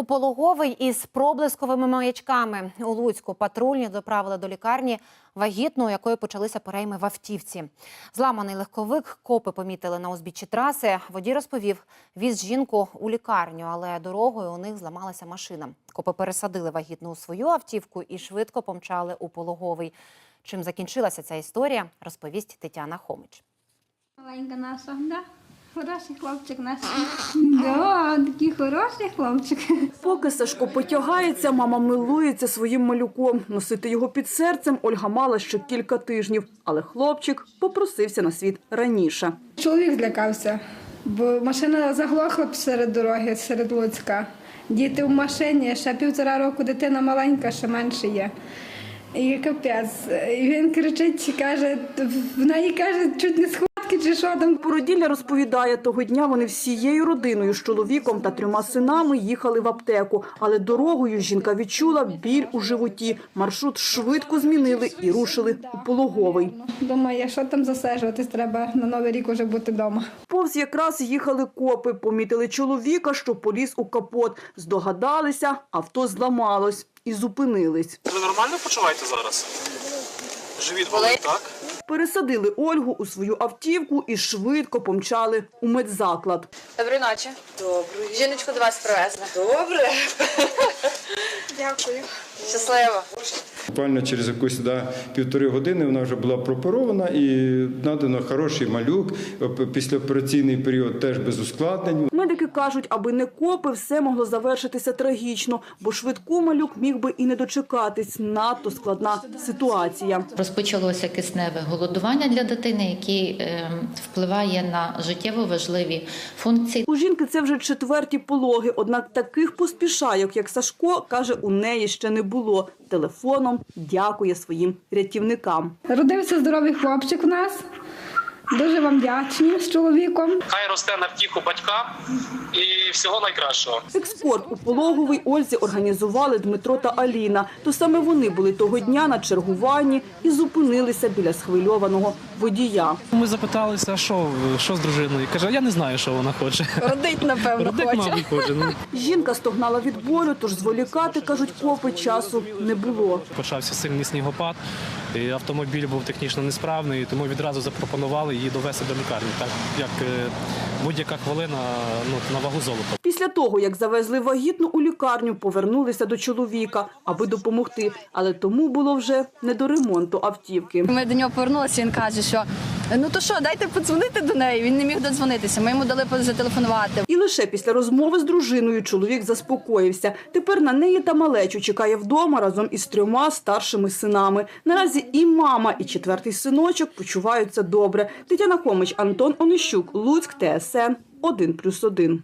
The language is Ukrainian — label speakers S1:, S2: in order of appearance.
S1: У пологовий із проблисковими маячками у Луцьку патрульні доправили до лікарні вагітну, у якої почалися перейми в автівці. Зламаний легковик копи помітили на узбіччі траси. Водій розповів, віз жінку у лікарню, але дорогою у них зламалася машина. Копи пересадили вагітну у свою автівку і швидко помчали у пологовий. Чим закінчилася ця історія, розповість Тетяна Хомич.
S2: Маленька наша? Хороший хлопчик наш. Да, такий хороший хлопчик.
S3: Поки Сашко потягається, мама милується своїм малюком. Носити його під серцем Ольга мала ще кілька тижнів, але хлопчик попросився на світ раніше.
S2: Чоловік злякався, бо машина заглохла серед дороги, серед Луцька. Діти в машині, ще півтора року дитина маленька, ще менше є. І капець. І він кричить, каже, в неї каже, чуть не чи що там.
S3: Породілля розповідає, того дня вони всією родиною з чоловіком та трьома синами їхали в аптеку. Але дорогою жінка відчула біль у животі. Маршрут швидко змінили і рушили у пологовий.
S2: Думаю, що там засаджуватись, треба на Новий рік уже бути вдома.
S3: Повз якраз їхали копи, помітили чоловіка, що поліз у капот. Здогадалися, авто зламалось і зупинились.
S4: Ви нормально почуваєте зараз? Живіт болить, так?
S3: Пересадили Ольгу у свою автівку і швидко помчали у медзаклад.
S5: Доброї ночі. Доброї. Жіночку до вас привезли. Добре.
S2: Дякую.
S5: Щасливо.
S6: Буквально через якусь да, півтори години вона вже була прооперована і надано хороший малюк. Післяопераційний період теж без ускладнень.
S3: Медики кажуть, аби не копи, все могло завершитися трагічно, бо швидку малюк міг би і не дочекатись. Надто складна ситуація.
S7: Розпочалося кисневе голодування для дитини, який е, впливає на життєво важливі функції.
S3: У жінки це вже четверті пологи, однак таких поспішайок, як Сашко, каже, у неї ще не було. Телефоном дякує своїм рятівникам.
S2: Родився здоровий хлопчик у нас. Дуже вам вдячні з чоловіком.
S4: Хай росте на втіху батькам і всього найкращого.
S3: Експорт у пологовий Ользі організували Дмитро та Аліна. То саме вони були того дня на чергуванні і зупинилися біля схвильованого водія.
S8: Ми запиталися, що, що з дружиною. Каже, я не знаю, що вона хоче.
S5: Родить, напевно,
S8: Родик, мабуть, хоче. Ну,
S3: Жінка стогнала від болю, тож зволікати, кажуть, копи часу не було.
S8: почався сильний снігопад, і автомобіль був технічно несправний, тому відразу запропонували її довести до лікарні. Так як е, будь-яка хвилина ну, на вагу золота.
S3: Після того, як завезли вагітну у лікарню, повернулися до чоловіка, аби допомогти. Але тому було вже не до ремонту автівки.
S5: Ми до нього повернулися, він каже, що ну то що, дайте подзвонити до неї. Він не міг додзвонитися. Ми йому дали зателефонувати.
S3: І лише після розмови з дружиною чоловік заспокоївся. Тепер на неї та малечу чекає вдома разом із трьома старшими синами. Наразі і мама, і четвертий синочок почуваються добре. Тетяна Хомич, Антон Онищук, Луцьк, ТСН 1+,1.